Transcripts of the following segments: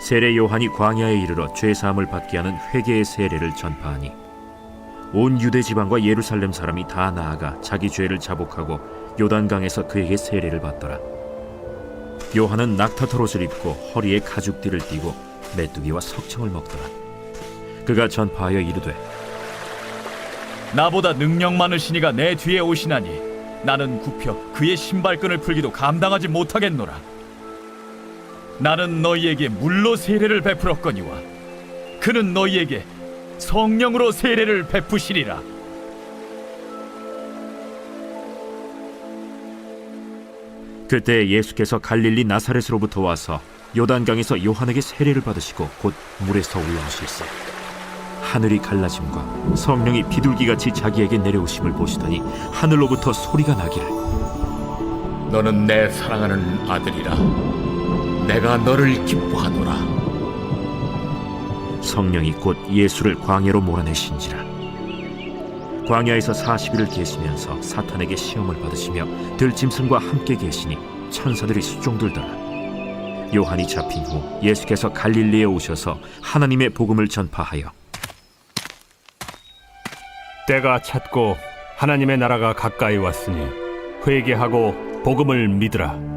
세례 요한이 광야에 이르러 죄 사함을 받게 하는 회개의 세례를 전파하니 온 유대 지방과 예루살렘 사람이 다 나아가 자기 죄를 자복하고 요단강에서 그에게 세례를 받더라 요한은 낙타털 옷을 입고 허리에 가죽띠를 띠고 메뚜기와 석청을 먹더라 그가 전파하여 이르되 나보다 능력 많으시니가 내 뒤에 오시나니 나는 굽혀 그의 신발끈을 풀기도 감당하지 못하겠노라. 나는 너희에게 물로 세례를 베풀었거니와 그는 너희에게 성령으로 세례를 베푸시리라. 그때 예수께서 갈릴리 나사렛으로부터 와서 요단강에서 요한에게 세례를 받으시고 곧 물에서 올라오실세. 하늘이 갈라짐과 성령이 비둘기같이 자기에게 내려오심을 보시더니 하늘로부터 소리가 나기를. 너는 내 사랑하는 아들이라 내가 너를 기뻐하노라. 성령이 곧 예수를 광야로 몰아내신지라. 광야에서 40일을 계시면서 사탄에게 시험을 받으시며 들짐승과 함께 계시니 천사들이 수종들더라. 요한이 잡힌 후 예수께서 갈릴리에 오셔서 하나님의 복음을 전파하여 때가 찼고 하나님의 나라가 가까이 왔으니 회개하고 복음을 믿으라.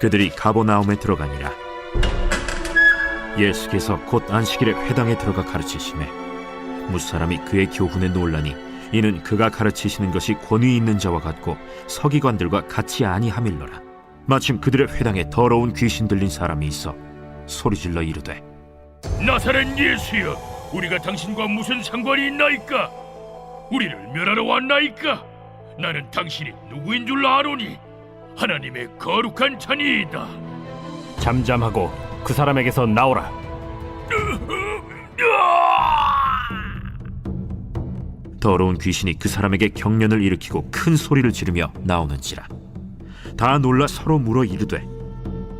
그들이 가보나움에 들어가니라 예수께서 곧 안식일에 회당에 들어가 가르치심에 무사람이 그의 교훈에 놀라니 이는 그가 가르치시는 것이 권위 있는 자와 같고 서기관들과 같이 아니함일러라 마침 그들의 회당에 더러운 귀신 들린 사람이 있어 소리질러 이르되 나사렛 예수여, 우리가 당신과 무슨 상관이 있나이까? 우리를 멸하러 왔나이까? 나는 당신이 누구인 줄 아노니 하나님의 거룩한 자니이다. 잠잠하고 그 사람에게서 나오라. 더러운 귀신이 그 사람에게 경련을 일으키고 큰 소리를 지르며 나오는지라. 다 놀라 서로 물어 이르되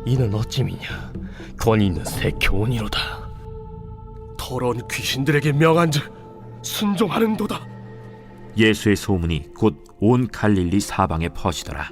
이는 어찌미냐? 권위 있는 새 교훈이로다. 더러운 귀신들에게 명한즉 순종하는도다. 예수의 소문이 곧 온 갈릴리 사방에 퍼지더라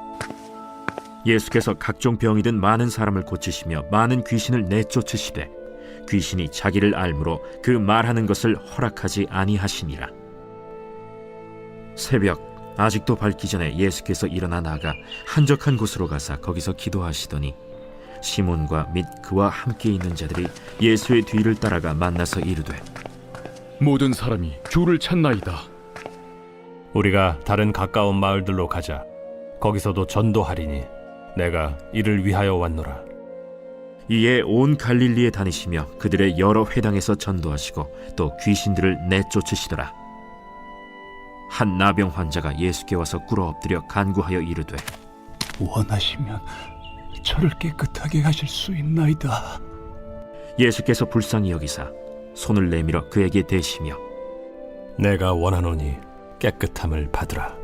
예수께서 각종 병이 든 많은 사람을 고치시며 많은 귀신을 내쫓으시되 귀신이 자기를 알므로 그 말하는 것을 허락하지 아니하시니라 새벽 아직도 밝기 전에 예수께서 일어나 나가 한적한 곳으로 가사 거기서 기도하시더니 시몬과 및 그와 함께 있는 자들이 예수의 뒤를 따라가 만나서 이르되 모든 사람이 주를 찾나이다. 우리가 다른 가까운 마을들로 가자. 거기서도 전도하리니 내가 이를 위하여 왔노라. 이에 온 갈릴리에 다니시며 그들의 여러 회당에서 전도하시고 또 귀신들을 내쫓으시더라. 한 나병 환자가 예수께 와서 꿇어 엎드려 간구하여 이르되 원하시면 저를 깨끗하게 하실 수 있나이다. 예수께서 불쌍히 여기사 손을 내밀어 그에게 대시며 내가 원하노니 깨끗함을 받으라.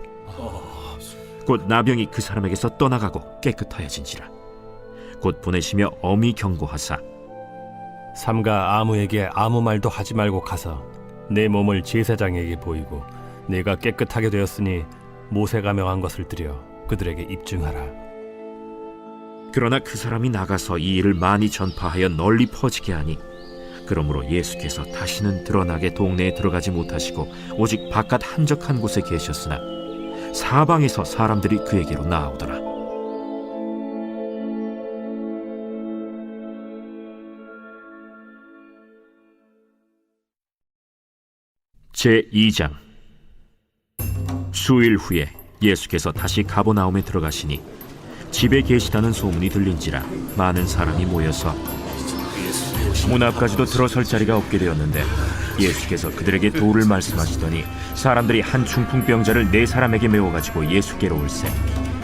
곧 나병이 그 사람에게서 떠나가고 깨끗하여진지라 곧 보내시며 엄히 경고하사 삼가 아무에게 아무 말도 하지 말고 가서 내 몸을 제사장에게 보이고 내가 깨끗하게 되었으니 모세가 명한 것을 드려 그들에게 입증하라. 그러나 그 사람이 나가서 이 일을 많이 전파하여 널리 퍼지게 하니 그러므로 예수께서 다시는 드러나게 동네에 들어가지 못하시고 오직 바깥 한적한 곳에 계셨으나 사방에서 사람들이 그에게로 나오더라. 제 2장 수일 후에 예수께서 다시 가버나움에 들어가시니 집에 계시다는 소문이 들린지라 많은 사람이 모여서 문 앞까지도 들어설 자리가 없게 되었는데 예수께서 그들에게 도를 말씀하시더니 사람들이 한 중풍병자를 네 사람에게 메워 가지고 예수께로 올세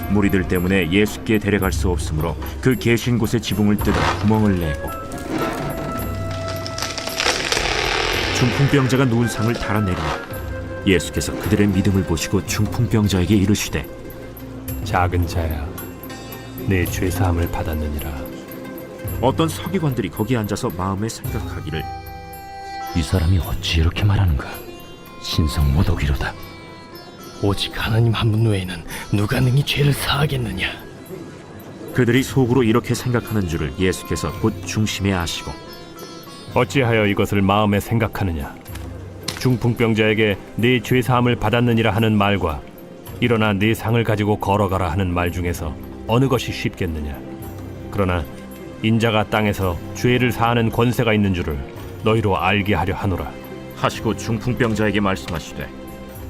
무리들 때문에 예수께 데려갈 수 없으므로 그 계신 곳에 지붕을 뜯어 구멍을 내고 중풍병자가 누운 상을 달아내리니 예수께서 그들의 믿음을 보시고 중풍병자에게 이르시되 작은 자야, 내 죄 사함을 받았느니라. 어떤 서기관들이 거기 앉아서 마음에 생각하기를 이 사람이 어찌 이렇게 말하는가? 신성 모독이로다. 오직 하나님 한 분 외에는 누가 능히 죄를 사하겠느냐? 그들이 속으로 이렇게 생각하는 줄을 예수께서 곧 중심에 아시고 어찌하여 이것을 마음에 생각하느냐? 중풍병자에게 네 죄 사함을 받았느니라 하는 말과 일어나 네 상을 가지고 걸어가라 하는 말 중에서 어느 것이 쉽겠느냐? 그러나 인자가 땅에서 죄를 사하는 권세가 있는 줄을 너희로 알게 하려 하노라. 하시고 중풍병자에게 말씀하시되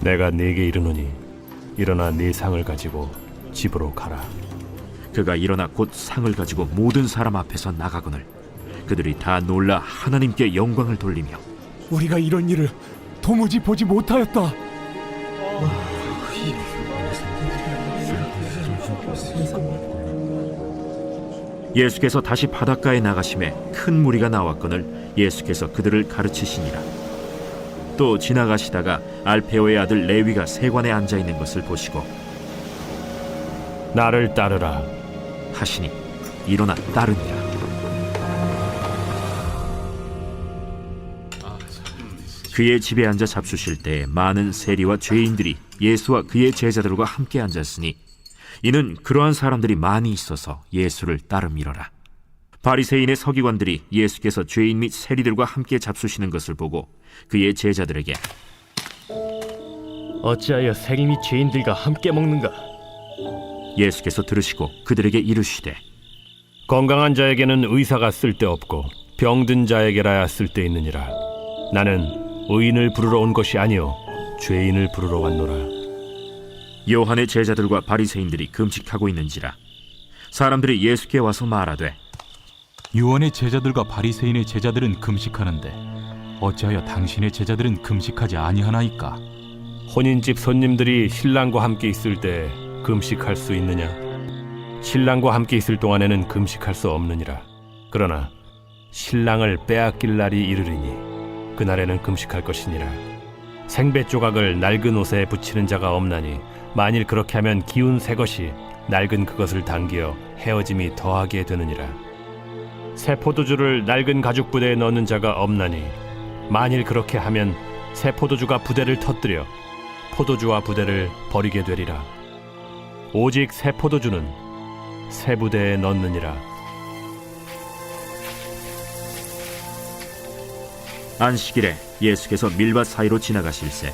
내가 네게 이르노니 일어나 네 상을 가지고 집으로 가라. 그가 일어나 곧 상을 가지고 모든 사람 앞에서 나가거늘 그들이 다 놀라 하나님께 영광을 돌리며 우리가 이런 일을 도무지 보지 못하였다. 예수께서 다시 바닷가에 나가심에 큰 무리가 나왔거늘 예수께서 그들을 가르치시니라 또 지나가시다가 알페오의 아들 레위가 세관에 앉아 있는 것을 보시고 나를 따르라. 하시니 일어나 따르니라 그의 집에 앉아 잡수실 때에 많은 세리와 죄인들이 예수와 그의 제자들과 함께 앉았으니 이는 그러한 사람들이 많이 있어서 예수를 따름이러라 바리새인의 서기관들이 예수께서 죄인 및 세리들과 함께 잡수시는 것을 보고 그의 제자들에게 어찌하여 세리 및 죄인들과 함께 먹는가? 예수께서 들으시고 그들에게 이르시되 건강한 자에게는 의사가 쓸데없고 병든 자에게라야 쓸데있느니라. 나는 의인을 부르러 온 것이 아니요 죄인을 부르러 왔노라. 요한의 제자들과 바리새인들이 금식하고 있는지라 사람들이 예수께 와서 말하되 요한의 제자들과 바리새인의 제자들은 금식하는데 어찌하여 당신의 제자들은 금식하지 아니하나이까? 혼인집 손님들이 신랑과 함께 있을 때 금식할 수 있느냐? 신랑과 함께 있을 동안에는 금식할 수 없느니라. 그러나 신랑을 빼앗길 날이 이르리니 그날에는 금식할 것이니라. 생배 조각을 낡은 옷에 붙이는 자가 없나니 만일 그렇게 하면 기운 새 것이 낡은 그것을 당기어 헤어짐이 더하게 되느니라. 새 포도주를 낡은 가죽 부대에 넣는 자가 없나니 만일 그렇게 하면 새 포도주가 부대를 터뜨려 포도주와 부대를 버리게 되리라. 오직 새 포도주는 새 부대에 넣느니라. 안식일에 예수께서 밀밭 사이로 지나가실새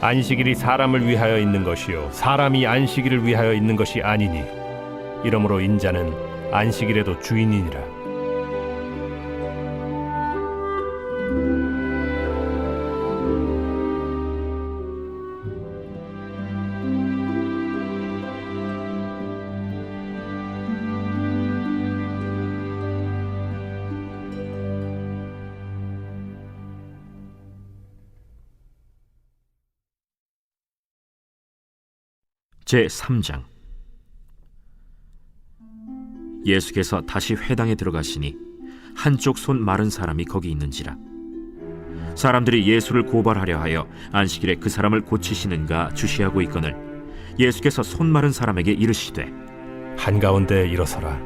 안식일이 사람을 위하여 있는 것이요 사람이 안식일을 위하여 있는 것이 아니니 이러므로 인자는 안식일에도 주인이니라. 제 3장 예수께서 다시 회당에 들어가시니 한쪽 손 마른 사람이 거기 있는지라 사람들이 예수를 고발하려 하여 안식일에 그 사람을 고치시는가 주시하고 있거늘 예수께서 손 마른 사람에게 이르시되 한가운데 일어서라.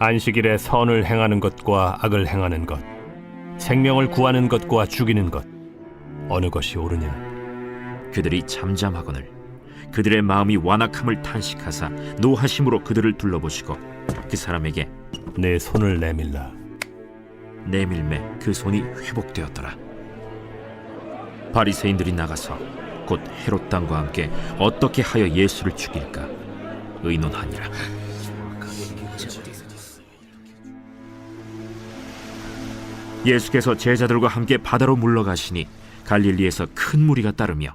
안식일에 선을 행하는 것과 악을 행하는 것, 생명을 구하는 것과 죽이는 것, 어느 것이 옳으냐? 그들이 잠잠하거늘 그들의 마음이 완악함을 탄식하사 노하심으로 그들을 둘러보시고 그 사람에게 내 손을 내밀라. 내밀매 그 손이 회복되었더라. 바리새인들이 나가서 곧 헤롯 당과 함께 어떻게 하여 예수를 죽일까 의논하니라. 예수께서 제자들과 함께 바다로 물러가시니 갈릴리에서 큰 무리가 따르며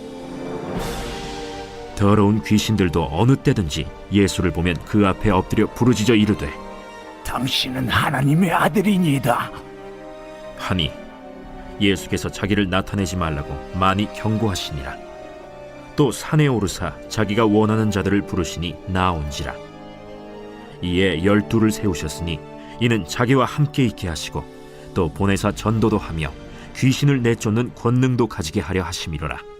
더러운 귀신들도 어느 때든지 예수를 보면 그 앞에 엎드려 부르짖어 이르되 당신은 하나님의 아들이니이다. 하니 예수께서 자기를 나타내지 말라고 많이 경고하시니라. 또 산에 오르사 자기가 원하는 자들을 부르시니 나온지라. 이에 열두를 세우셨으니 이는 자기와 함께 있게 하시고 또 보내사 전도도 하며 귀신을 내쫓는 권능도 가지게 하려 하심이로라.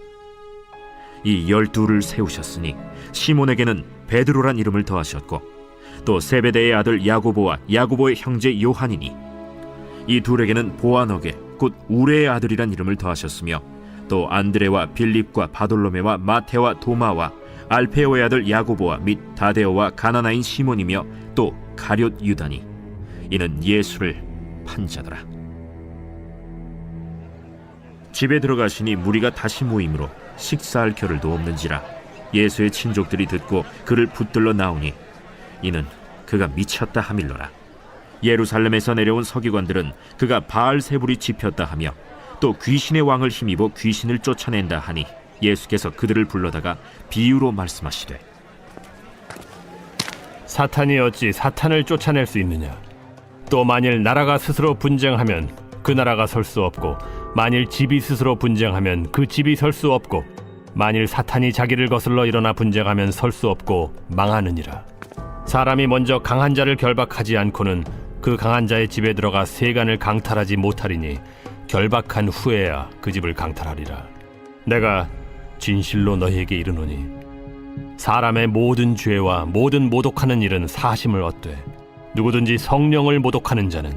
이 열두를 세우셨으니 시몬에게는 베드로란 이름을 더하셨고 또 세베대의 아들 야고보와 야고보의 형제 요한이니 이 둘에게는 보아너게 곧 우레의 아들이란 이름을 더하셨으며 또 안드레와 빌립과 바돌로메와 마테와 도마와 알페오의 아들 야고보와 및 다데오와 가나나인 시몬이며 또 가룟 유다니. 이는 예수를 판자더라. 집에 들어가시니 무리가 다시 모임으로 식사할 겨를도 없는지라 예수의 친족들이 듣고 그를 붙들러 나오니 이는 그가 미쳤다 하밀로라 예루살렘에서 내려온 서기관들은 그가 바알 세불이 집혔다 하며 또 귀신의 왕을 힘입어 귀신을 쫓아낸다 하니 예수께서 그들을 불러다가 비유로 말씀하시되 사탄이 어찌 사탄을 쫓아낼 수 있느냐? 또 만일 나라가 스스로 분쟁하면 그 나라가 설 수 없고 만일 집이 스스로 분쟁하면 그 집이 설 수 없고 만일 사탄이 자기를 거슬러 일어나 분쟁하면 설 수 없고 망하느니라. 사람이 먼저 강한 자를 결박하지 않고는 그 강한 자의 집에 들어가 세간을 강탈하지 못하리니 결박한 후에야 그 집을 강탈하리라. 내가 진실로 너희에게 이르노니 사람의 모든 죄와 모든 모독하는 일은 사심을 얻되 누구든지 성령을 모독하는 자는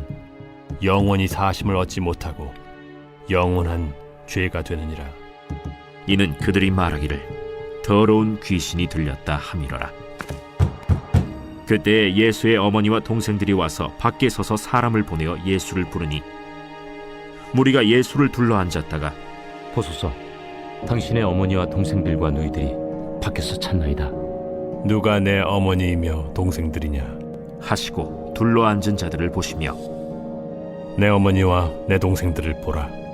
영원히 사심을 얻지 못하고 영원한 죄가 되느니라. 이는 그들이 말하기를 더러운 귀신이 들렸다 함이로라. 그때 예수의 어머니와 동생들이 와서 밖에 서서 사람을 보내어 예수를 부르니 무리가 예수를 둘러 앉았다가 보소서, 당신의 어머니와 동생들과 너희들이 밖에서 찾나이다. 누가 내 어머니이며 동생들이냐? 하시고 둘러 앉은 자들을 보시며 내 어머니와 내 동생들을 보라.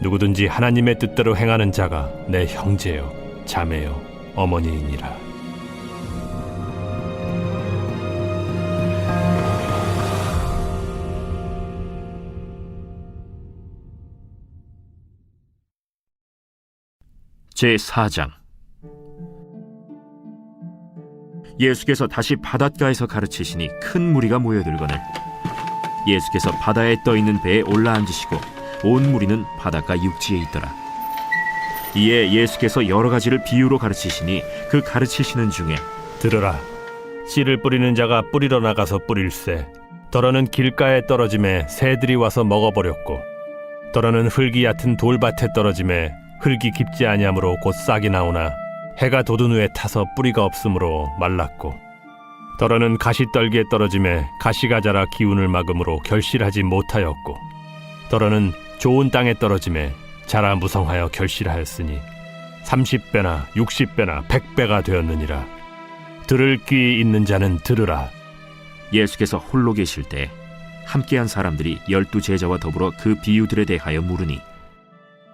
누구든지 하나님의 뜻대로 행하는 자가 내 형제요, 자매요, 어머니이니라. 제 4장 예수께서 다시 바닷가에서 가르치시니 큰 무리가 모여들거늘 예수께서 바다에 떠 있는 배에 올라앉으시고 온 무리는 바닷가 육지에 있더라. 이에 예수께서 여러 가지를 비유로 가르치시니 그 가르치시는 중에 들으라. 씨를 뿌리는 자가 뿌리러 나가서 뿌릴새. 더러는 길가에 떨어짐에 새들이 와서 먹어버렸고, 더러는 흙이 얕은 돌밭에 떨어짐에 흙이 깊지 아니하므로 곧 싹이 나오나 해가 돋은 후에 타서 뿌리가 없으므로 말랐고, 더러는 가시떨기에 떨어짐에 가시가 자라 기운을 막음으로 결실하지 못하였고, 더러는 좋은 땅에 떨어짐에 자라 무성하여 결실하였으니 30배나 60배나 100배가 되었느니라. 들을 귀 있는 자는 들으라. 예수께서 홀로 계실 때 함께한 사람들이 열두 제자와 더불어 그 비유들에 대하여 물으니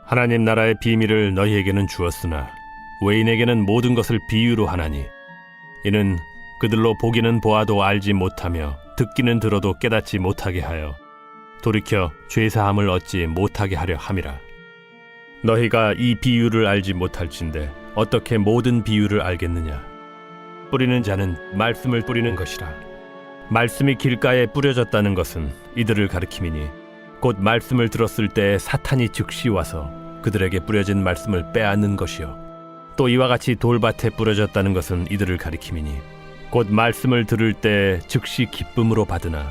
하나님 나라의 비밀을 너희에게는 주었으나 외인에게는 모든 것을 비유로 하나니 이는 그들로 보기는 보아도 알지 못하며 듣기는 들어도 깨닫지 못하게 하여 돌이켜 죄사함을 얻지 못하게 하려 함이라. 너희가 이 비유를 알지 못할진대 어떻게 모든 비유를 알겠느냐? 뿌리는 자는 말씀을 뿌리는 것이라. 말씀이 길가에 뿌려졌다는 것은 이들을 가리킴이니 곧 말씀을 들었을 때 사탄이 즉시 와서 그들에게 뿌려진 말씀을 빼앗는 것이요. 또 이와 같이 돌밭에 뿌려졌다는 것은 이들을 가리킴이니 곧 말씀을 들을 때 즉시 기쁨으로 받으나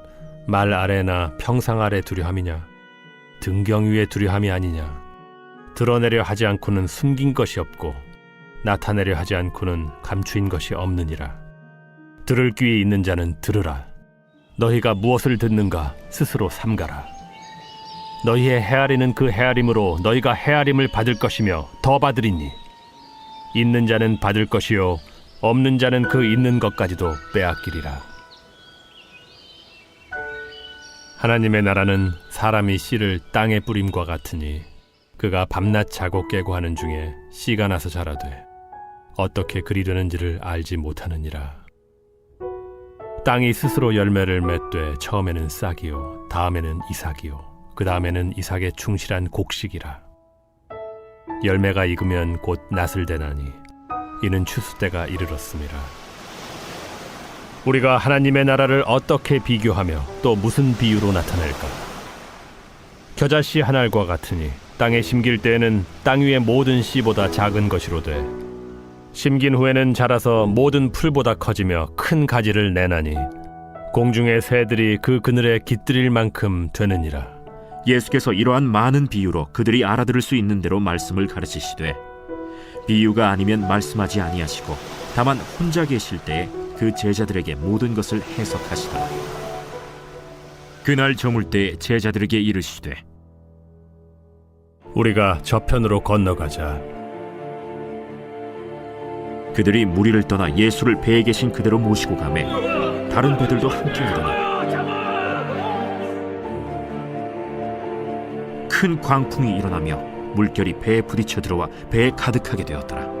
말 아래나 평상 아래 두려 함이냐? 등경 위에 두려 함이 아니냐? 드러내려 하지 않고는 숨긴 것이 없고 나타내려 하지 않고는 감추인 것이 없느니라. 들을 귀에 있는 자는 들으라. 너희가 무엇을 듣는가 스스로 삼가라. 너희의 헤아리는 그 헤아림으로 너희가 헤아림을 받을 것이며 더 받으리니 있는 자는 받을 것이요 없는 자는 그 있는 것까지도 빼앗기리라. 하나님의 나라는 사람이 씨를 땅에 뿌림과 같으니 그가 밤낮 자고 깨고 하는 중에 씨가 나서 자라되 어떻게 그리 되는지를 알지 못하느니라. 땅이 스스로 열매를 맺되 처음에는 싹이요 다음에는 이삭이요 그 다음에는 이삭의 충실한 곡식이라 열매가 익으면 곧 낫을 대나니 이는 추수 때가 이르렀음이라 우리가 하나님의 나라를 어떻게 비교하며 또 무슨 비유로 나타낼까 겨자씨 한 알과 같으니 땅에 심길 때에는 땅 위의 모든 씨보다 작은 것이로되 심긴 후에는 자라서 모든 풀보다 커지며 큰 가지를 내나니 공중의 새들이 그 그늘에 깃들일 만큼 되느니라. 예수께서 이러한 많은 비유로 그들이 알아들을 수 있는 대로 말씀을 가르치시되 비유가 아니면 말씀하지 아니하시고 다만 혼자 계실 때에 그 제자들에게 모든 것을 해석하시더라. 그날 저물 때 제자들에게 이르시되 우리가 저편으로 건너가자. 그들이 무리를 떠나 예수를 배에 계신 그대로 모시고 가매 다른 배들도 함께 오더니 큰 광풍이 일어나며 물결이 배에 부딪혀 들어와 배에 가득하게 되었더라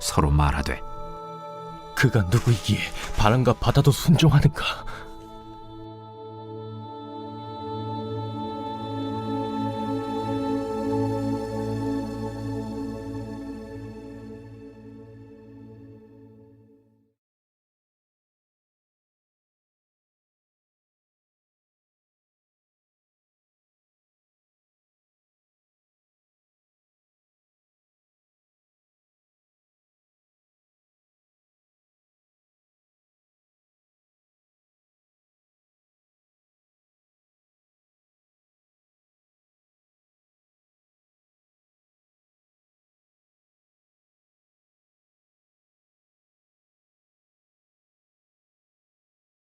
서로 말하되 그가 누구이기에 바람과 바다도 순종하는가?